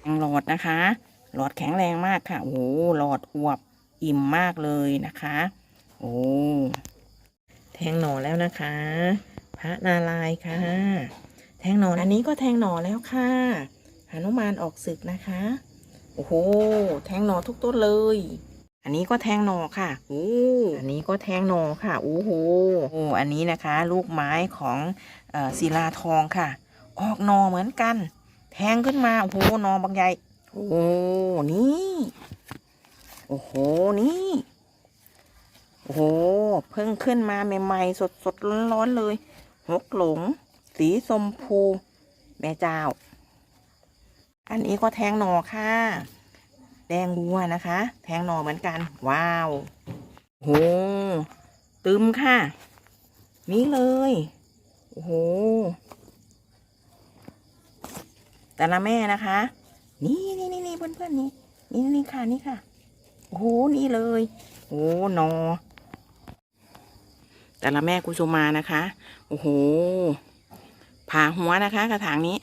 แทงหลอดนะคะ หลอดแข็งแรงมากค่ะ โอ้หลอดอวบอิ่มมากเลยนะคะ โอ้แทงหน่อแล้วนะคะ พระนารายค่ะ แทงหน่ออันนี้ก็แทงหน่อแล้วค่ะหนุมานออกศึกนะคะ โอ้โห แทงหน่อทุกต้นเลย อันนี้ก็แทงหน่อค่ะโอ้อันนี้ก็แทงหน่อค่ะ โอ้โห โอ้ อันนี้นะคะ ลูกไม้ของอศิลาทองค่ะ ออกหน่อเหมือนกัน แทงขึ้นมา โอ้โหนอบางใหญ่โอ้โหนี่ โอ้โห นี่ โอ้โห เพิ่งขึ้นมาใหม่ๆ สดๆ ร้อนๆ เลย หกหลง สีชมพู แม่เจ้า อันนี้ก็แทงหน่อค่ะ แดงบัวนะคะ แทงหน่อเหมือนกัน ว้าว โอ้โห ตึมค่ะ นี่เลย โอ้โห แต่ละแม่นะคะ นี่นี่นี่นี่เพื่อนเพื่อนนี่นี่นี่ค่ะนี่ค่ะโอ้โหนี่เลยโอ้หนอ แต่ละแม่กุสุมานะคะโอ้โหผ่าหัวนะคะ กระถางนี้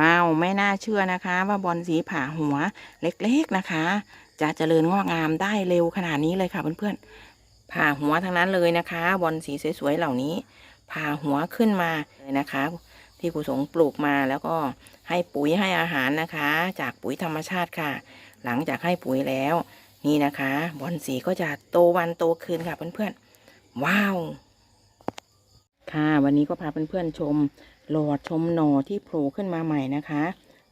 ว้าวไม่น่าเชื่อนะคะ ว่าบอลสีผ่าหัวเล็กๆนะคะ จะเจริญงอกงามได้เร็วขนาดนี้เลยค่ะเพื่อนๆผ่าหัวทั้งนั้นเลยนะคะ บอลสีสวยๆเหล่านี้ ผ่าหัวขึ้นมาเลยนะคะ ที่กุสงปลูกมาแล้วก็ให้ปุ๋ยให้อาหารนะคะ จากปุ๋ยธรรมชาติค่ะ หลังจากให้ปุ๋ยแล้ว นี่นะคะบอลสีก็จะโตวันโตคืนค่ะเพื่อนๆว้าว ค่ะวันนี้ก็พาเพื่อนๆชมหลอดชมหน่อที่โผล่ขึ้นมาใหม่นะคะ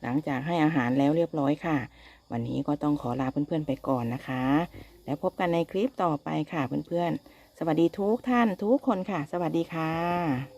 หลังจากให้อาหารแล้วเรียบร้อยค่ะ วันนี้ก็ต้องขอลาเพื่อนๆไปก่อนนะคะ แล้วพบกันในคลิปต่อไปค่ะเพื่อนๆสวัสดีทุกท่านทุกคนค่ะ สวัสดีค่ะ